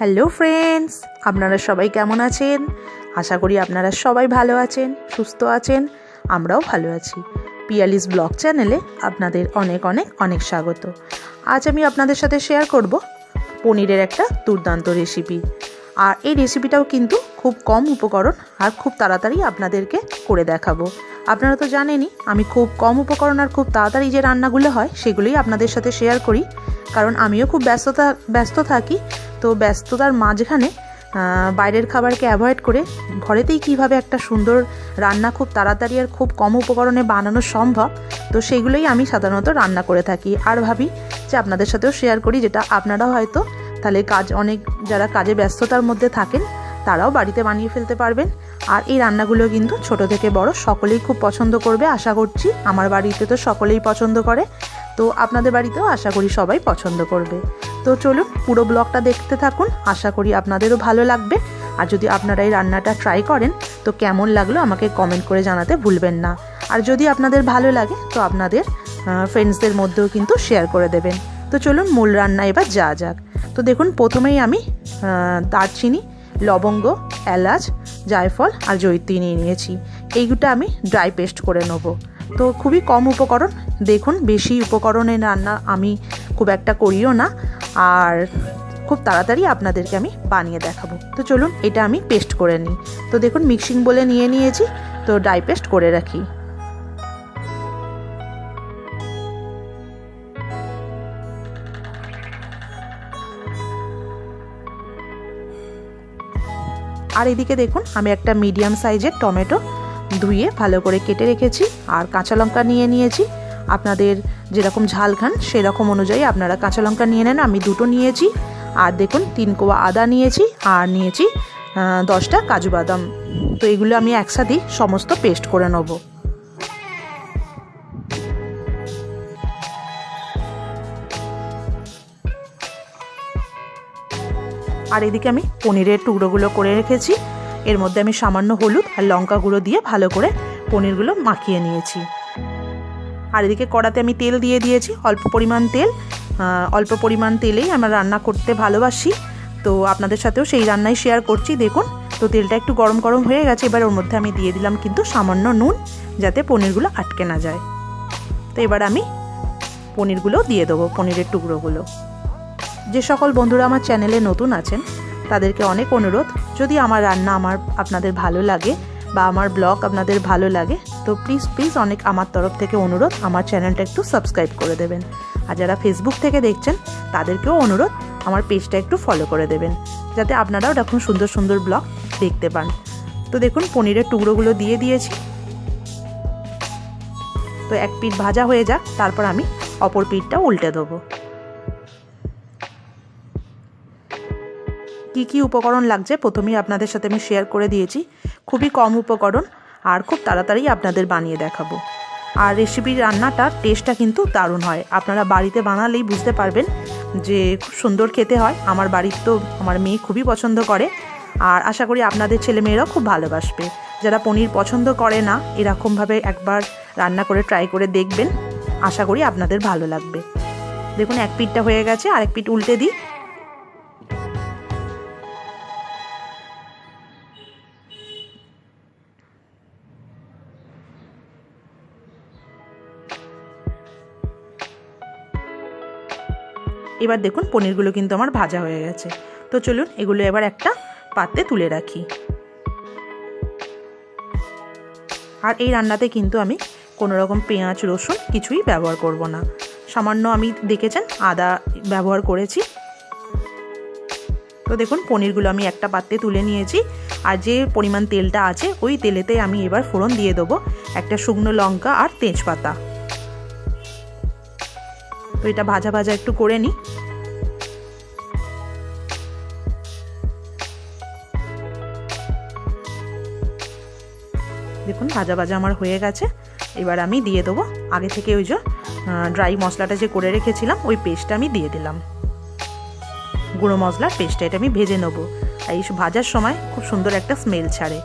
Hello friends আপনারা সবাই কেমন আছেন? আশা করি আপনারা সবাই ভালো আছেন, সুস্থ আছেন, আমরাও ভালো আছি। পিয়ালিস ব্লগ চ্যানেলে আপনাদের অনেক অনেক অনেক স্বাগত। আজ আমি আপনাদের সাথে শেয়ার করব পনিরের একটা দুর্দান্ত রেসিপি আর এই রেসিপিটাও কিন্তু খুব কম উপকরণ আর খুব তাড়াতাড়ি আপনাদেরকে করে দেখাবো। আপনারা তো জানেনই, আমি খুব কম উপকরণ আর খুব তাড়াতাড়ি যে রান্নাগুলো হয়, সেগুলোই আপনাদের সাথে শেয়ার করি। কারণ আমিও খুব ব্যস্ততা, ব্যস্ত থাকি তো ব্যস্ততার মাঝখানে বাইরের খাবারকে অ্যাভয়েড করে ঘরেতেই কীভাবে একটা সুন্দর রান্না খুব তাড়াতাড়ি আর খুব কম উপকরণে বানানো সম্ভব, তো সেগুলোই আমি সাধারণত রান্না করে থাকি। আর ভাবি যে আপনাদের সাথেও শেয়ার করি, যেটা আপনারাও হয়তো তাহলে কাজ অনেক যারা কাজে ব্যস্ততার মধ্যে থাকেন, তারাও বাড়িতে বানিয়ে ফেলতে পারবেন। আর এই রান্নাগুলো কিন্তু ছোট থেকে বড় সকলেই খুব পছন্দ করবে, আশা করছি। আমার বাড়িতে তো সকলেই পছন্দ করে, তো আপনাদের বাড়িতেও আশা করি সবাই পছন্দ করবে। তো চলুন পুরো ব্লগটা দেখতে থাকুন। আশা করি আপনাদেরও ভালো লাগবে। আর যদি আপনারা এই রান্নাটা ট্রাই করেন, তো কেমন লাগল আমাকে কমেন্ট করে জানাতে ভুলবেন না। আর যদি আপনাদের ভালো লাগে, তো আপনাদের ফ্রেন্ডসদের মধ্যেও কিন্তু শেয়ার করে দেবেন। তো চলুন মূল রান্না এবার যা যাক। তো দেখুন, প্রথমেই আমি দারচিনি, লবঙ্গ, এলাচ, জায়ফল আর জৈত্রী নিয়ে নিয়েছি। এইগুলো আমি ড্রাই পেস্ট করে নেব। তো খুবই কম উপকরণ। দেখুন, বেশি উপকরণে রান্না আমি খুব একটা করিও না। আর খুব তাড়াতাড়ি আপনাদেরকে আমি বানিয়ে দেখাবো। তো চলুন এটা আমি পেস্ট করে নিই। তো দেখুন মিক্সিং বলে নিয়ে নিয়েছি, তো ড্রাই পেস্ট করে রাখি। আর এদিকে দেখুন, আমি একটা মিডিয়াম সাইজের টমেটো ধুয়ে ভালো করে কেটে রেখেছি, আর কাঁচা লঙ্কা নিয়ে নিয়েছি। আপনাদের যেরকম ঝাল খান, সেরকম অনুযায়ী আপনারা কাঁচা লঙ্কা নিয়ে নেন। আমি দুটো নিয়েছি। আর দেখুন, তিন কোয়া আদা নিয়েছি আর নিয়েছি দশটা কাজু বাদাম। তো এগুলো আমি একসাথেই সমস্ত পেস্ট করে নেব। আর এদিকে আমি পনিরের টুকরোগুলো করে রেখেছি। এর মধ্যে আমি সামান্য হলুদ আর লঙ্কা গুঁড়ো দিয়ে ভালো করে পনিরগুলো মাখিয়ে নিয়েছি। আর এদিকে কড়াতে আমি তেল দিয়ে দিয়েছি, অল্প পরিমাণ তেল। অল্প পরিমাণ তেলেই আমরা রান্না করতে ভালোবাসি। তো আপনাদের সাথেও সেই রান্নাই শেয়ার করছি, দেখুন। তো তেলটা একটু গরম গরম হয়ে গেছে, এবার ওর মধ্যে আমি দিয়ে দিলাম কিন্তু সামান্য নুন, যাতে পনিরগুলো আটকে না যায়। তো এবার আমি পনিরগুলো দিয়ে দেবো, পনিরের টুকরোগুলো। যে সকল বন্ধুরা আমার চ্যানেলে নতুন আছেন, তাদেরকে অনেক অনুরোধ। যদি আমার রান্না আমার আপনাদের ভালো লাগে বা আমার ব্লগ আপনাদের ভালো লাগে তো প্লিজ প্লিজ অনেক আমার তরফ থেকে অনুরোধ, আমার চ্যানেলটা একটু সাবস্ক্রাইব করে দেবেন। আর যারা ফেসবুক থেকে দেখছেন, তাদেরকেও অনুরোধ, আমার পেজটা একটু ফলো করে দেবেন, যাতে আপনারাও এরকম সুন্দর সুন্দর ব্লগ দেখতে পান। তো দেখুন, পনিরের টুকরোগুলো দিয়ে দিয়েছি। তো এক পিঠ ভাজা হয়ে যাক, তারপর আমি অপর পিঠটা উল্টে দেবো। কি কি উপকরণ লাগছে? প্রথমেই আপনাদের সাথে আমি শেয়ার করে দিয়েছি। খুবই কম উপকরণ আর খুব তাড়াতাড়ি আপনাদের বানিয়ে দেখাবো। আর রেসিপির রান্নাটার টেস্টটা কিন্তু দারুণ হয়। আপনারা বাড়িতে বানালেই বুঝতে পারবেন যে খুব সুন্দর খেতে হয়। আমার বাড়ির তো আমার মেয়ে খুবই পছন্দ করে। আর আশা করি আপনাদের ছেলেমেয়েরাও খুব ভালোবাসবে। যারা পনির পছন্দ করে না, এরকমভাবে একবার রান্না করে ট্রাই করে দেখবেন। আশা করি আপনাদের ভালো লাগবে। দেখুন, এক পিঠটা হয়ে গেছে। আরেক পিঠ উল্টে দিই। এবার দেখুন পনিরগুলো কিন্তু আমার ভাজা হয়ে গেছে। তো চলুন এগুলো এবার একটা পাত্রে তুলে রাখি। আর এই রান্নাতে কিন্তু আমি কোনো রকম পেঁয়াজ, রসুন কিছুই ব্যবহার করব না। সামান্য আমি দেখেছেন আদা ব্যবহার করেছি। তো দেখুন পনিরগুলো আমি একটা পাত্রে তুলে নিয়েছি। আর যে পরিমাণ তেলটা আছে, ওই তেলেতে আমি এবার ফোড়ন দিয়ে দেবো একটা শুকনো লঙ্কা আর তেজপাতা। তো এটা ভাজা ভাজা একটু করে নিই। দেখুন, ভাজা ভাজা আমার হয়ে গেছে। এবার আমি দিয়ে দেবো। আগে থেকে ওই যে ড্রাই মশলাটা যে করে রেখেছিলাম, ওই পেস্টটা আমি দিয়ে দিলাম। গুঁড়ো মশলার পেস্টটা এটা আমি ভেজে নেব। আর এই ভাজার সময় খুব সুন্দর একটা স্মেল ছাড়ে।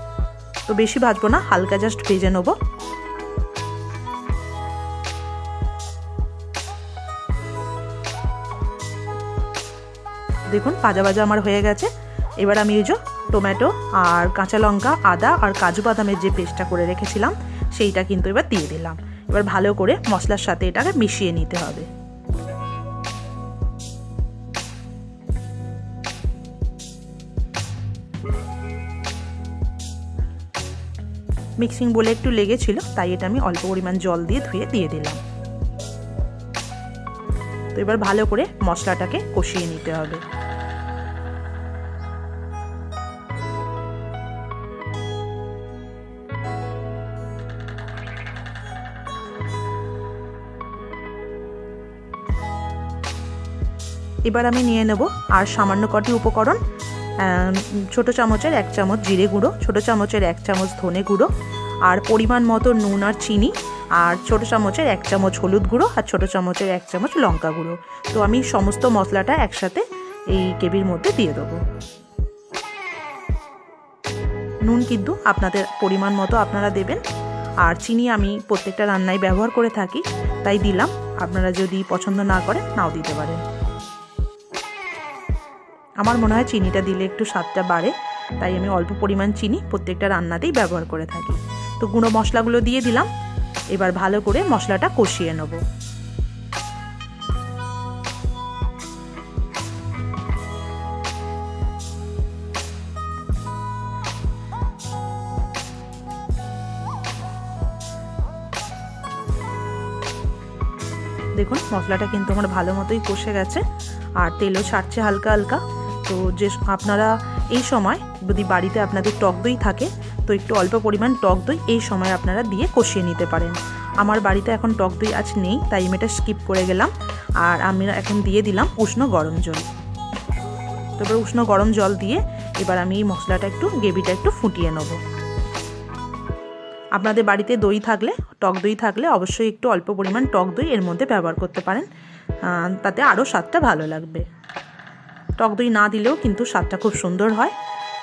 তো বেশি ভাজবো না, হালকা জাস্ট ভেজে নেব। দেখুন, ভাজা ভাজা আমার হয়ে গেছে। এবার আমি এই টমেটো আর কাঁচা লঙ্কা, আদা আর কাজু বাদামের যে পেস্টটা করে রেখেছিলাম, সেইটা কিন্তু এবার দিয়ে দিলাম। এবার ভালো করে মশলার সাথে এটাকে মিশিয়ে নিতে হবে। মিক্সিং বলে একটু লেগেছিল, তাই এটা আমি অল্প পরিমাণ জল দিয়ে ধুয়ে দিয়ে দিলাম। তো এবার ভালো করে মশলাটাকে কষিয়ে নিতে হবে। এবার আমি নিয়ে নেব আর সামান্য কটি উপকরণ ছোট চামচের এক চামচ জিরে গুঁড়ো, ছোট চামচের এক চামচ ধনে গুঁড়ো, আর পরিমাণ মতো নুন আর চিনি, আর ছোট চামচের এক চামচ হলুদ গুঁড়ো, আর ছোট চামচের এক চামচ লঙ্কা গুঁড়ো। তো আমি সমস্ত মশলাটা একসাথে এই কেবির মধ্যে দিয়ে দেবো। নুন কিন্তু আপনাদের পরিমাণ মতো আপনারা দেবেন, আর চিনি আমি প্রত্যেকটা রান্নায় ব্যবহার করে থাকি, তাই দিলাম। আপনারা যদি পছন্দ না করেন, নাও দিতে পারেন। আমার মনে হয় চিনিটা দিলে একটু স্বাদটা বাড়ে, তাই আমি অল্প পরিমাণ চিনি প্রত্যেকটা রান্নাতেই ব্যবহার করে থাকি। তো গুঁড়ো মশলাগুলো দিয়ে দিলাম, এবার ভালো করে মশলাটা কষিয়ে নেব। দেখুন, মশলাটা কিন্তু আমার ভালো মতোই কষে গেছে, আর তেলও ছাড়ছে হালকা হালকা। তো যে আপনারা এই সময় যদি বাড়িতে আপনাদের টক দই থাকে, তো একটু অল্প পরিমাণ টক দই এই সময় আপনারা দিয়ে কষিয়ে নিতে পারেন। আমার বাড়িতে এখন টক দই আজ নেই, তাই আমি এটা স্কিপ করে গেলাম। আর আমি এখন দিয়ে দিলাম উষ্ণ গরম জল। তারপরে উষ্ণ গরম জল দিয়ে এবার আমি এই মশলাটা একটু, গ্রেভিটা একটু ফুটিয়ে নেব। আপনাদের বাড়িতে দই থাকলে, টক দই থাকলে অবশ্যই একটু অল্প পরিমাণ টক দই এর মধ্যে ব্যবহার করতে পারেন। তাতে আরও স্বাদটা ভালো লাগবে। টক দই না দিলেও কিন্তু স্বাদটা খুব সুন্দর হয়।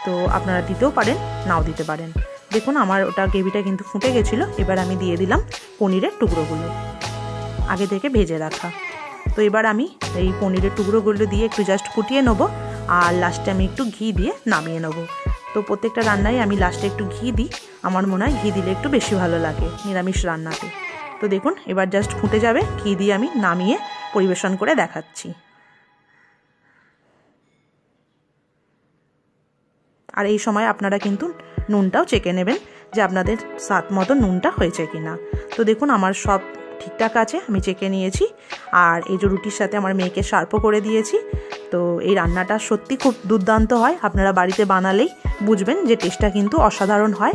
তো আপনারা দিতেও পারেন, নাও দিতে পারেন। দেখুন আমার ওটা গ্রেভিটা কিন্তু ফুটে গেছিল, এবার আমি দিয়ে দিলাম পনিরের টুকরোগুলো। আগে থেকে ভেজে রাখা। তো এবার আমি এই পনিরের টুকরোগুলো দিয়ে একটু জাস্ট ফুটিয়ে নেব, আর লাস্টে আমি একটু ঘি দিয়ে নামিয়ে নেব। তো প্রত্যেকটা রান্নায় আমি লাস্টে একটু ঘি দিই, আমার মনে হয় ঘি দিলে একটু বেশি ভালো লাগে নিরামিষ রান্নাতে। তো দেখুন, এবার জাস্ট ফুটে যাবে, ঘি দিয়ে আমি নামিয়ে পরিবেশন করে দেখাচ্ছি। আর এই সময় আপনারা কিন্তু নুনটাও চেকে নেবেন যে আপনাদের স্বাদ মতো নুনটা হয়েছে কি না তো দেখুন, আমার সব ঠিকঠাক আছে, আমি চেকে নিয়েছি। আর এই যে রুটির সাথে আমার মেয়েকে সার্পও করে দিয়েছি। তো এই রান্নাটা সত্যি খুব দুর্দান্ত হয়। আপনারা বাড়িতে বানালেই বুঝবেন যে টেস্টটা কিন্তু অসাধারণ হয়।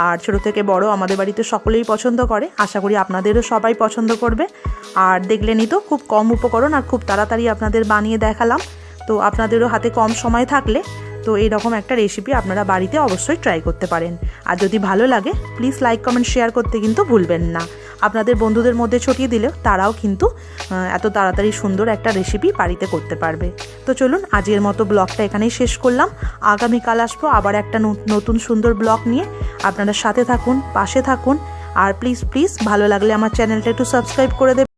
আর ছোটো থেকে বড় আমাদের বাড়িতে সকলেই পছন্দ করে। আশা করি আপনাদেরও সবাই পছন্দ করবে। আর দেখলেনই তো, খুব কম উপকরণ আর খুব তাড়াতাড়ি আপনাদের বানিয়ে দেখালাম। তো আপনাদেরও হাতে কম সময় থাকলে তো এইরকম একটা রেসিপি আপনারা বাড়িতে অবশ্যই ট্রাই করতে পারেন। আর যদি ভালো লাগে প্লিজ লাইক কমেন্ট শেয়ার করতে কিন্তু ভুলবেন না। আপনাদের বন্ধুদের মধ্যে ছড়িয়ে দিলেও তারাও কিন্তু এত তাড়াতাড়ি সুন্দর একটা রেসিপি বাড়িতে করতে পারবে। তো চলুন, আজকের মতো ব্লগটা এখানেই শেষ করলাম। আগামীকাল আসব আবার একটা নতুন সুন্দর ব্লগ নিয়ে। আপনারা সাথে থাকুন, পাশে থাকুন। আর প্লিজ প্লিজ ভালো লাগলে আমার চ্যানেলটা একটু সাবস্ক্রাইব করে দেবেন।